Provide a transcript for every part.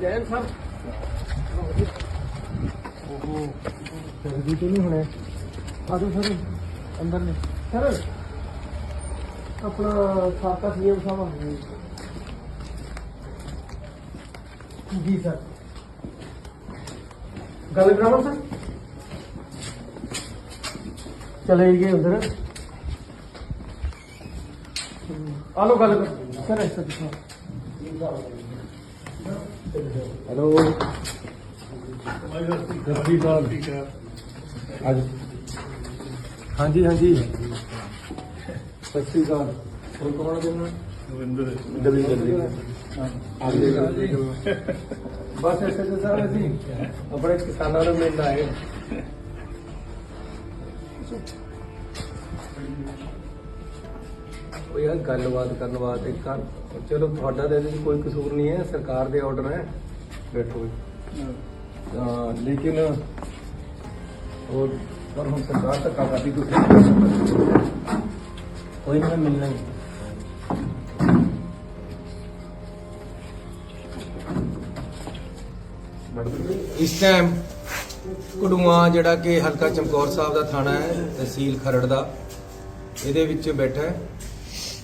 ਜੈਨ ਸਾਹਿਬ। ਉਹ ਸਰਦੀ ਤੇ ਨਹੀਂ ਹੋਣੇ। ਆਜੋ ਸਰ, ਅੰਦਰ ਨੇ। ਸਰ, ਆਪਣਾ ਸਾਬਕਾ ਸੀਐਮ ਸਾਹਿਬ ਆ ਗਏ। ਜੀ, ਸਰ। ਗੱਲ ਕਰਾਵਾਂ ਸਰ। ਚਲੇ ਗਏ ਅੰਦਰ ਆਲੋ ਗੱਲ। ਕਰ ਸਰ ਐਸਾ ਦਿਖਾ ਹੈਲੋ। ਸ਼੍ਰੀ ਅਕਾਲ ਅੱਜ ਹਾਂਜੀ ਹਾਂਜੀ। ਸਤਿ ਸ਼੍ਰੀ ਅਕਾਲ। ਹੋਰ ਕੌਣ ਹੈ ਰਵਿੰਦਰ। ਦਵਿੰਦਰ ਜੀ। ਆ ਗਏ ਬਸ ਐਸੇ ਤੇ ਸਾਰੇ ਅਸੀਂ ਆਪਣੇ ਕਿਸਾਨਾਂ ਨੂੰ ਮਿਲਣ ਆਏ। ਉਹ ਯਾਰ ਗੱਲਬਾਤ ਕਰਨ ਵਾਸਤੇ ਕਰ ਚਲੋ ਤੁਹਾਡਾ ਤਾਂ ਇਹਦੇ 'ਚ ਕੋਈ ਕਸੂਰ ਨਹੀਂ ਹੈ ਸਰਕਾਰ ਦੇ ਆਰਡਰ ਹੈ। ਬੈਠੋ ਹਾਂ। ਲੇਕਿਨ ਉਹ ਪਰ ਹੁਣ ਸਰਕਾਰ ਧੱਕਾ ਕਰਦੀ ਤੁਸੀਂ ਕੋਈ ਨਾ ਮਿਲਣਾ ਹੀ। ਇਸ ਟਾਈਮ ਕੁੜੂਆ ਜਿਹੜਾ ਕਿ ਹਲਕਾ ਚਮਕੌਰ ਸਾਹਿਬ ਦਾ ਥਾਣਾ ਹੈ ਤਹਿਸੀਲ ਖਰੜ ਦਾ ਇਹਦੇ ਵਿੱਚ ਬੈਠਾ ਹੈ।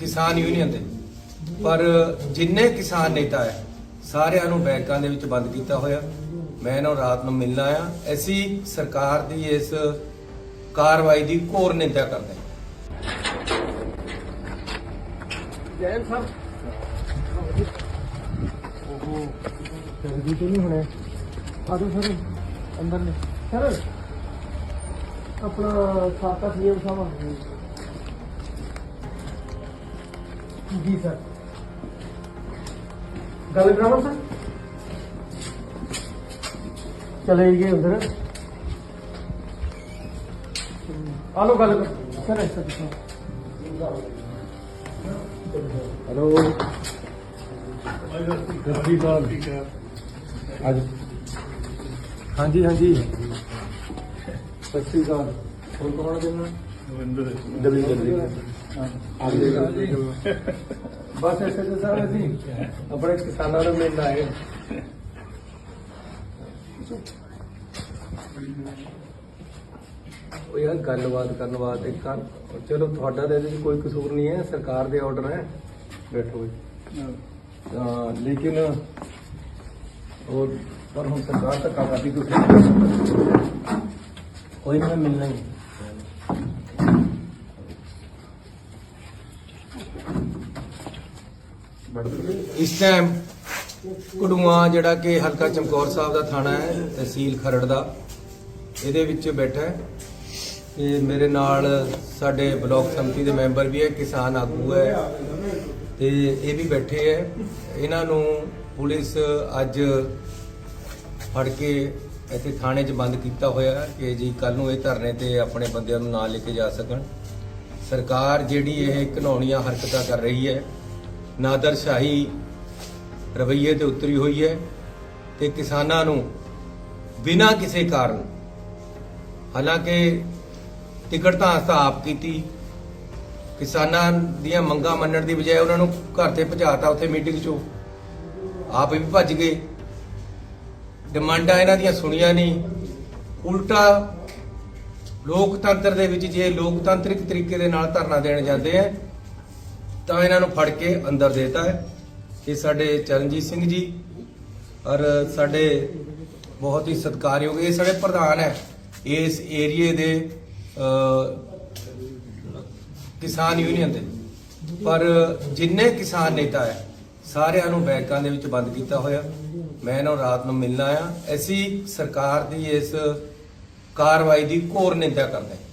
ਕਿਸਾਨ ਯੂਨੀਅਨ ਦੇ ਪਰ ਜਿੰਨੇ ਕਿਸਾਨ ਨੇਤਾ ਹੈ ਸਾਰਿਆਂ ਨੂੰ ਬੈਂਕਾਂ ਦੇ ਵਿੱਚ ਬੰਦ ਕੀਤਾ ਹੋਇਆ ਮੈਂ ਇਹਨਾਂ ਨੂੰ ਰਾਤ ਨੂੰ ਮਿਲਣਾ ਆ ਅਸੀਂ ਸਰਕਾਰ ਦੀ ਇਸ ਕਾਰਵਾਈ ਦੀ ਘੋਰ ਨਿੰਦਾ ਕਰਦੇ ਹਾਂ ਜੈਨ ਸਾਹਿਬ ਉਹ ਸਰਦੀ ਤੇ ਨਹੀਂ ਹੋਣੇ ਆਜੋ ਸਰ ਅੰਦਰ ਨੇ ਸਰ ਆਪਣਾ ਸਾਬਕਾ ਸੀਐਮ ਸਾਹਿਬ ਆ ਗਏ। ਜੀ ਸਰ। ਗੱਲ ਕਰਾਵਾਂ ਸਰ? ਚਲੇ ਗਏ ਅੰਦਰ ਆਲੋ ਗੱਲ ਕਰ। ਸਰ ਐਸਾ ਦਿਖਾ ਹੈਲੋ। ਅੱਜ। ਹਾਂਜੀ ਹਾਂਜੀ। ਸਤਿ ਸ਼੍ਰੀ ਅਕਾਲ ਹੋਰ ਕੌਣ ਹੈ ਦਵਿੰਦਰ ਜੀ ਆ ਗਏ ਬਸ ਐਸੇ ਤੇ ਸਾਰੇ ਅਸੀਂ ਆਪਣੇ ਕਿਸਾਨਾਂ ਨੂੰ ਮਿਲਣ ਆਏ ਉਹ ਯਾਰ ਗੱਲਬਾਤ ਕਰਨ ਵਾਸਤੇ ਕਰ ਚਲੋ ਤੁਹਾਡਾ ਤਾਂ ਇਹਦੇ 'ਚ ਕੋਈ ਕਸੂਰ ਨਹੀਂ ਹੈ ਸਰਕਾਰ ਦੇ ਆਰਡਰ ਹੈ ਬੈਠੋ ਹਾਂ ਲੇਕਿਨ ਉਹ ਪਰ ਹੁਣ ਸਰਕਾਰ ਧੱਕਾ ਕਰਦੀ ਤੁਸੀਂ ਕੋਈ ਨਾ ਮਿਲਣਾ ਹੀ। ਇਸ ਟਾਈਮ ਕੁੜੂਆ ਜਿਹੜਾ ਕਿ ਹਲਕਾ ਚਮਕੌਰ ਸਾਹਿਬ ਦਾ ਥਾਣਾ ਹੈ, ਤਹਿਸੀਲ ਖਰੜ ਦਾ, ਇਹਦੇ ਵਿੱਚ ਬੈਠਾ ਹੈ। ਇਹ ਮੇਰੇ ਨਾਲ ਸਾਡੇ ਬਲਾਕ ਸੰਮਤੀ ਦੇ ਮੈਂਬਰ ਵੀ ਹੈ, ਕਿਸਾਨ ਆਗੂ ਹੈ। ਤੇ ਇਹ ਵੀ ਬੈਠੇ ਹੈ। ਇਹਨਾਂ ਨੂੰ ਪੁਲਿਸ ਅੱਜ ਫੜ ਕੇ ਇੱਥੇ ਥਾਣੇ 'ਚ ਬੰਦ ਕੀਤਾ ਹੋਇਆ ਕਿ ਜੀ ਕੱਲ ਨੂੰ ਇਹ ਧਰਨੇ ਤੇ ਆਪਣੇ ਬੰਦਿਆਂ ਨੂੰ ਨਾਲ ਲੈ ਕੇ ਜਾ ਸਕਣ। ਸਰਕਾਰ ਜਿਹੜੀ ਇਹ ਘਿਨਾਉਣੀਆਂ ਹਰਕਤਾਂ ਕਰ ਰਹੀ ਹੈ ਨਾਦਰਸ਼ਾਹੀ ਰਵੱਈਏ ਤੇ ਉਤਰੀ ਹੋਈ ਹੈ ਤੇ ਕਿਸਾਨਾਂ ਨੂੰ ਬਿਨਾਂ ਕਿਸੇ ਕਾਰਨ, ਹਾਲਾਂਕਿ ਟਿਕਟ ਤਾਂ ਆਸਤਾ ਆਪ ਕੀਤੀ, ਕਿਸਾਨਾਂ ਦੀਆਂ ਮੰਗਾਂ ਮੰਨਣ ਦੀ ਬਜਾਏ ਉਹਨਾਂ ਨੂੰ ਘਰ ਤੇ ਭਜਾਤਾ ਉੱਥੇ ਮੀਟਿੰਗ 'ਚੋਂ। ਆਪ ਵੀ ਭੱਜ ਗਏ। ਡਿਮਾਂਡਾਂ ਇਹਨਾਂ ਦੀਆਂ ਸੁਣੀਆਂ ਨਹੀਂ। ਉਲਟਾ ਲੋਕਤੰਤਰ ਦੇ ਵਿੱਚ ਜੇ ਲੋਕਤੰਤਰਿਕ ਤਰੀਕੇ ਦੇ ਨਾਲ ਧਰਨਾ ਦੇਣ ਜਾਂਦੇ ਆ, ਤਾਂ ਇਹਨਾਂ ਨੂੰ ਫੜ ਕੇ ਅੰਦਰ ਦੇਤਾ ਹੈ। ਇਹ ਸਾਡੇ ਚਰਨਜੀਤ ਸਿੰਘ ਜੀ ਔਰ ਸਾਡੇ ਬਹੁਤ ਹੀ ਸਤਿਕਾਰਯੋਗ, ਇਹ ਸਾਡੇ ਪ੍ਰਧਾਨ ਹੈ। ਇਸ ਏਰੀਏ ਦੇ ਕਿਸਾਨ ਯੂਨੀਅਨ ਦੇ। ਪਰ ਜਿੰਨੇ ਕਿਸਾਨ ਨੇਤਾ ਹੈ ਸਾਰਿਆਂ ਨੂੰ ਬੈਂਕਾਂ ਦੇ ਵਿੱਚ ਬੰਦ ਕੀਤਾ ਹੋਇਆ। ਮੈਂ ਇਹਨਾਂ ਨੂੰ ਰਾਤ ਨੂੰ ਮਿਲਣਾ ਆ ਅਸੀਂ ਸਰਕਾਰ ਦੀ ਇਸ ਕਾਰਵਾਈ ਦੀ ਘੋਰ ਨਿੰਦਾ ਕਰਦੇ ਹਾਂ।